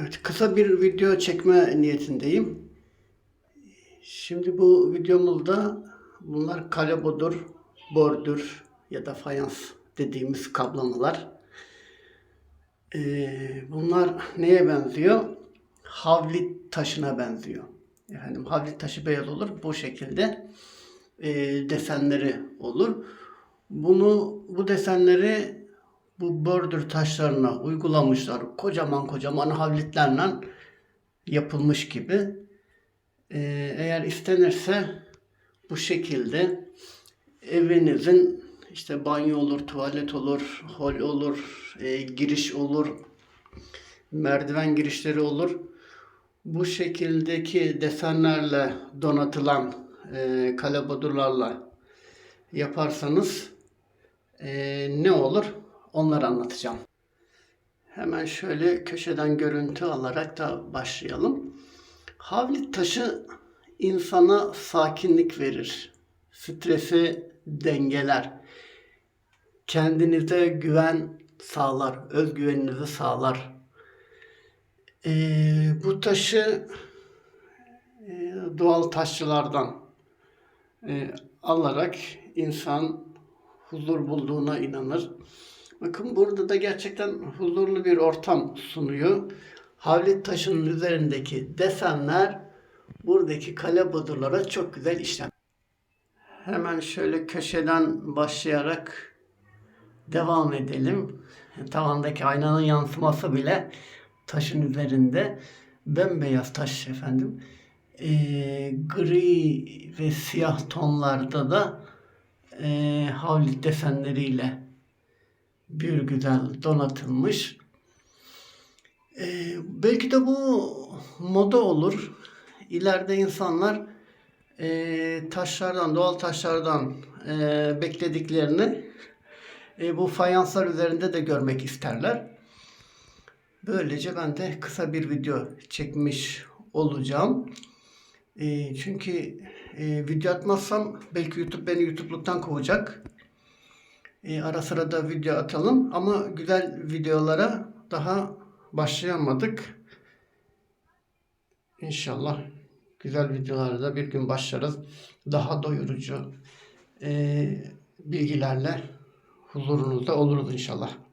Evet, kısa bir video çekme niyetindeyim. Şimdi bu videomuzda bunlar kalebodur, bordür ya da fayans dediğimiz kaplamalar. Ee, bunlar neye benziyor? Havlit taşına benziyor. Efendim havlit taşı beyaz olur. Bu şekilde e, desenleri olur. Bunu bu desenleri bu bordür taşlarına uygulamışlar. Kocaman kocaman havlitlerle yapılmış gibi. Ee, eğer istenirse bu şekilde evinizin işte banyo olur, tuvalet olur, hol olur, e, giriş olur, merdiven girişleri olur. Bu şekildeki desenlerle donatılan e, kalabodurlarla yaparsanız e, ne olur? Onları anlatacağım. Hemen şöyle köşeden görüntü alarak da başlayalım. Havlit taşı insana sakinlik verir. Stresi dengeler. Kendinize güven sağlar. Özgüveninizi sağlar. Ee, bu taşı e, doğal taşçılardan e, alarak insan huzur bulduğuna inanır. Bakın burada da gerçekten huzurlu bir ortam sunuyor. Havlit taşının üzerindeki desenler buradaki kale bodurlara çok güzel işlenmiş. Hemen şöyle köşeden başlayarak devam edelim. Tavandaki aynanın yansıması bile taşın üzerinde bembeyaz taş efendim. Ee, gri ve siyah tonlarda da e, havlit desenleriyle bir güzel donatılmış. Ee, belki de bu moda olur. İleride insanlar e, taşlardan, doğal taşlardan e, beklediklerini e, bu fayanslar üzerinde de görmek isterler. Böylece ben de kısa bir video çekmiş olacağım. E, çünkü e, video atmazsam belki YouTube beni YouTube'luktan kovacak. E, ara sıra da video atalım ama güzel videolara daha başlayamadık. İnşallah güzel videolarda bir gün başlarız. Daha doyurucu e, bilgilerle huzurunuzda oluruz inşallah.